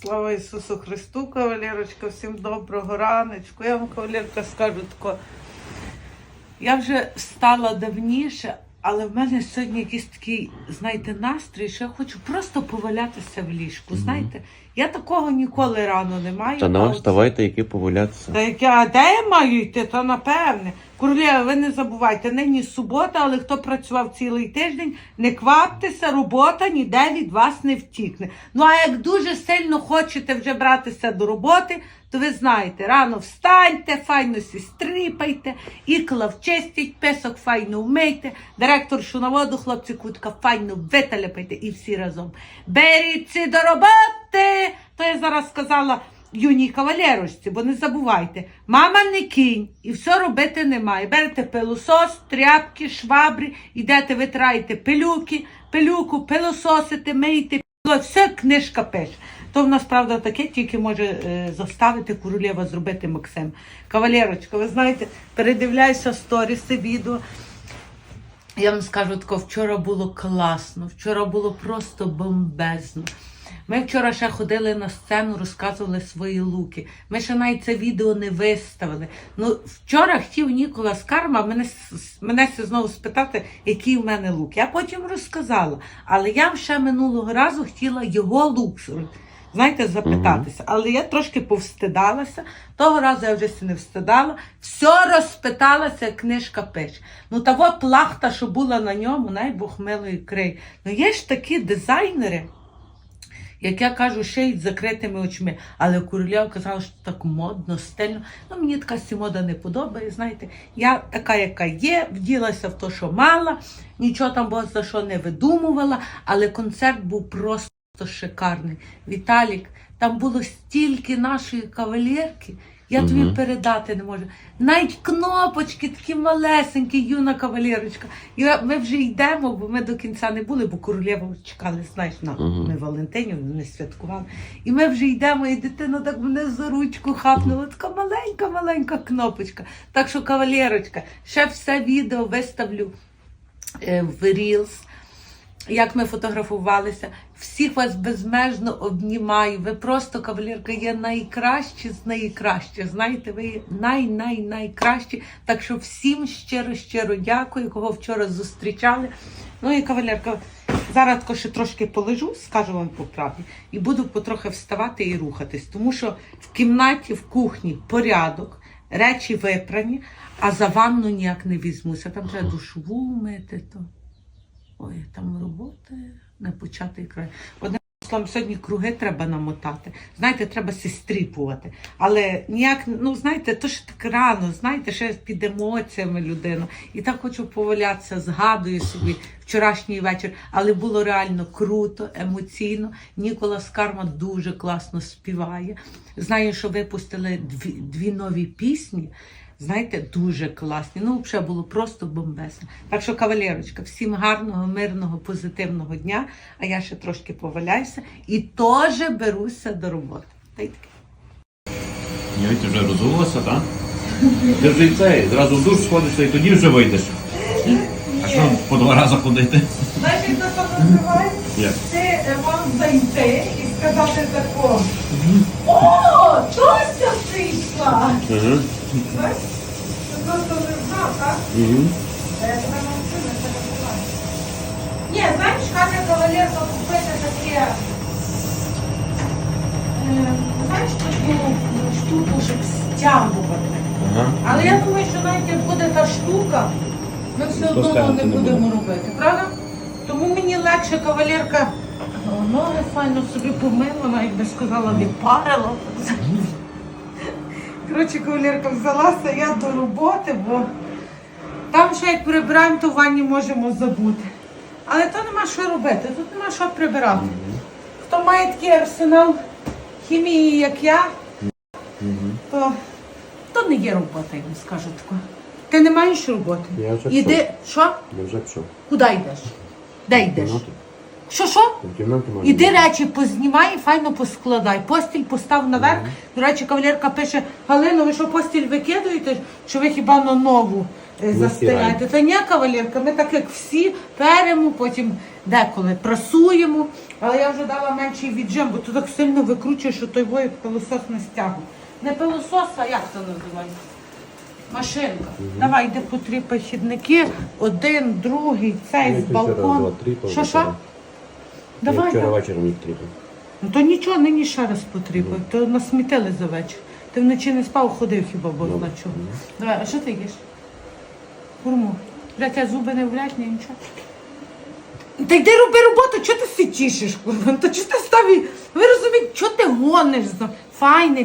Слава Ісусу Христу, кавалерочка, всім доброго раночку. Я вам, кавалерка, скажу тако. Я вже встала давніше, але в мене сьогодні якийсь такий, знаєте, настрій, що я хочу просто повалятися в ліжку. Знаєте, я такого ніколи рано не маю. Та а нам вставайте, які повалятися. Та як я, де я маю йти, то напевне. Королева, ви не забувайте, нині субота, але хто працював цілий тиждень, не кваптеся, робота ніде від вас не втікне. Ну а як дуже сильно хочете вже братися до роботи, то ви знаєте, рано встаньте, файно сі стріпайте, ікла вчистіть, песок файно вмийте, директоршу на воду, хлопці кутка файно виталяпайте і всі разом. Беріться до роботи! То я зараз сказала юній кавалерочці, бо не забувайте, мама не кінь і все робити немає. Берете пилосос, тряпки, швабри, йдете, витираєте пилюки, пилюку, пилососите, пило, все книжка пише. То в нас, правда, таке тільки може е, заставити королева зробити Максим. Кавалерочка, ви знаєте, передивляюся сторіси, відео. Я вам скажу тако, вчора було класно, вчора було просто бомбезно. Ми вчора ще ходили на сцену, розказували свої луки. Ми ще навіть це відео не виставили. Ну, вчора хотів Ніколас Карма мене, мене знову спитати, який в мене лук. Я потім розказала. Але я ще минулого разу хотіла його лук. Знаєте, запитатися, але я трошки повстидалася. Того разу я вже не встидала. Все розпиталася, як книжка пише. Ну та от плахта, що була на ньому, най Бог милої крий. Ну є ж такі дизайнери, як я кажу, ще й з закритими очми. Але королева казала, що так модно, стильно. Ну, мені така мода не подобає. Знаєте, я така, яка є, вділася в те, що мала, нічого там за що не видумувала, але концерт був просто шикарний. Віталік, там було стільки нашої кавалерки. Я тобі Мгм. передати не можу. Навіть кнопочки такі малесенькі, юна кавалерочка. І ми вже йдемо, бо ми до кінця не були, бо королеву чекали, знаєш, на Мгм. ми Валентинів не святкували. І ми вже йдемо, і дитина так мене за ручку хапнула. Така маленька, маленька кнопочка. Так що, кавалерочка, ще все відео виставлю е, в Reels, як ми фотографувалися. Всіх вас безмежно обнімаю. Ви просто, кавалерка, є найкращі з найкращих. Знаєте, ви є най-най-найкращі. Так що всім щиро-щиро дякую, кого вчора зустрічали. Ну і кавалерка, зараз ще трошки полежу, скажу вам по правді, і буду потрохи вставати і рухатись. Тому що в кімнаті, в кухні порядок, речі випрані, а за ванну ніяк не візьмуся. Там треба душову мити. То. Ой, там роботи не початий край. Одним словом, сьогодні круги треба намотати. Знаєте, треба сістріпувати. Але ніяк, ну знаєте, то ж так рано, знаєте, ще під емоціями людину. І так хочу повалятися, згадую собі вчорашній вечір. Але було реально круто, емоційно. Ніколас Карма дуже класно співає. Знаю, що випустили дві, дві нові пісні. Знаєте, дуже класні. Ну, взагалі було просто бомбесно. Так що, кавалерочка, всім гарного, мирного, позитивного дня. А я ще трошки поваляюся і теж беруся до роботи. Та й таке. Ні, ти вже розумілася, так? Ти вже і цей, зразу в душ сходишся і тоді вже вийдеш. А що по два рази ходити? Знаєш, як називається? Як? Ти вам зайти і сказати такого. О, Тося просто знав, так? Угу. Ні, знаєш, каже кавалерка купити таке. е, Знаєш таку штуку, щоб стягувати. Ага. Але я думаю, що навіть як буде та штука, ми все То одно стягнути не будемо робити, правда? Тому мені легше кавалерка о, ноги файно собі помила, навіть би сказала, не парила. Коротше, кавалерка взялася я до роботи, бо там ще як прибираємо, то в ванні можемо забути. Але то нема що робити, тут нема що прибирати. Хто має такий арсенал хімії, як я, то, то не є робота, я вам скажу тако. Ти не маєш роботи. Я вже Іди, що? Я вже пішов. Куди йдеш? Де йдеш? Що що? Іди речі познімай і файно поскладай. Постіль постав наверх. До речі, кавалерка пише: Галино, ви що постіль викидаєте? Що ви хіба на нову е, застеляєте? Та ні, кавалерка, ми так як всі перемо, потім деколи прасуємо. Але я вже дала менший віджим, бо ти так сильно викручуєш, що той воїк пилосос не стягує. Не пилосос, а як це називається? Машинка. Давай, йди потріпай хідники. Один, другий, цей з якщо балкон. два, три, то Що що? Треба. Давай. вчора давай. вечором їх тріпав. Ну то нічого, нині ще раз потрібно. То насмітили за вечір. Ти вночі не спав, ходив хіба бо Добре. на чому. Давай, а що ти їш? Курму. Блять, тебе зуби не влять, ні нічого. Та йди роби роботу, чого ти сидішиш, курва? Та чого ти ставі? Ви розумієте, чого ти гониш? Файний, файний.